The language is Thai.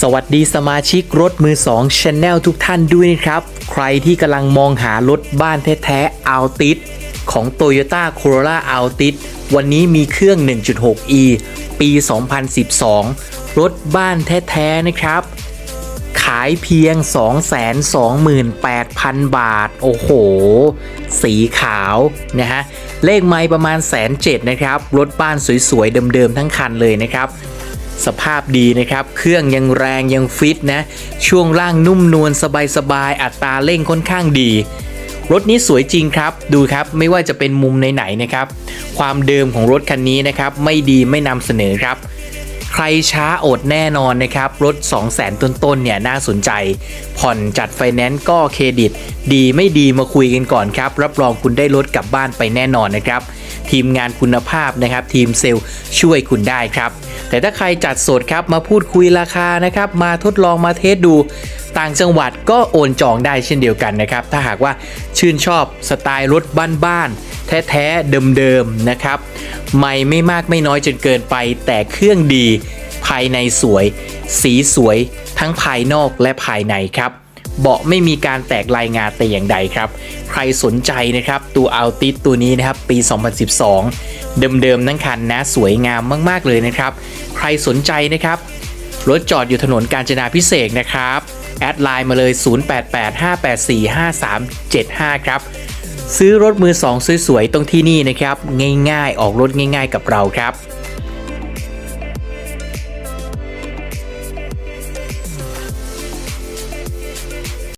สวัสดีสมาชิกรถมือ2 Channel ทุกท่านด้วยนะครับ ใครที่กำลังมองหารถบ้านแท้ๆ Altis ของ Toyota Corolla Altis วันนี้มีเครื่อง 1.6e ปี 2012 รถบ้านแท้ๆนะครับ ขายเพียง 228,000 บาท โอ้โห สีขาวนะฮะ เลขไม้ประมาณแสนเจ็ดนะครับ รถบ้านสวยๆ เดิมๆ ทั้งคันเลยนะครับ สภาพดีนะครับ เครื่องยังแรงยังฟิตนะ ช่วงล่างนุ่มนวลสบายๆ อัตราเร่งค่อนข้างดี รถนี้สวยจริงครับ ดูครับ ไม่ว่าจะเป็นมุมไหนๆนะครับ ความเดิมของรถคันนี้นะครับ ไม่ดีไม่นำเสนอครับ ใครช้าอดแน่นอนนะครับ รถ 2 0 0 0 0 0ต้นๆ เนี่ยน่าสนใจ ผ่อนจัดไฟแนนซ์ก็เครดิต ดีไม่ดีมาคุยกันก่อนครับ รับรองคุณได้รถกลับบ้านไปแน่นอนนะครับ ทีมงานคุณภาพนะครับ ทีมเซลล์ช่วยคุณได้ครับ แต่ถ้าใครจัดสดครับมาพูดคุยราคานะครับมาทดลองมาเทสดูต่างจังหวัดก็โอนจองได้เช่นเดียวกันนะครับ ถ้าหากว่าชื่นชอบสไตล์รถบ้านๆแท้ๆเดิมๆนะครับไม่ไม่มากไม่น้อยจนเกินไป แต่เครื่องดีภายในสวย สีสวย ทั้งภายนอกและภายในครับ เบาะไม่มีการแตกลายงาแต่อย่างใดครับ ใครสนใจนะครับ ตัวอัลติสตัวนี้นะครับ ปี 2012 เดิมๆทั้งคันนะ สวยงามมากๆเลยนะครับ ใครสนใจนะครับ รถจอดอยู่ถนนกาญจนาพิเศษนะครับ แอดไลน์มาเลย 0885845375 ครับ ซื้อรถมือสองสวยๆ ตรงที่นี่นะครับ ง่ายๆ ออกรถง่าย ๆ กับเราครับ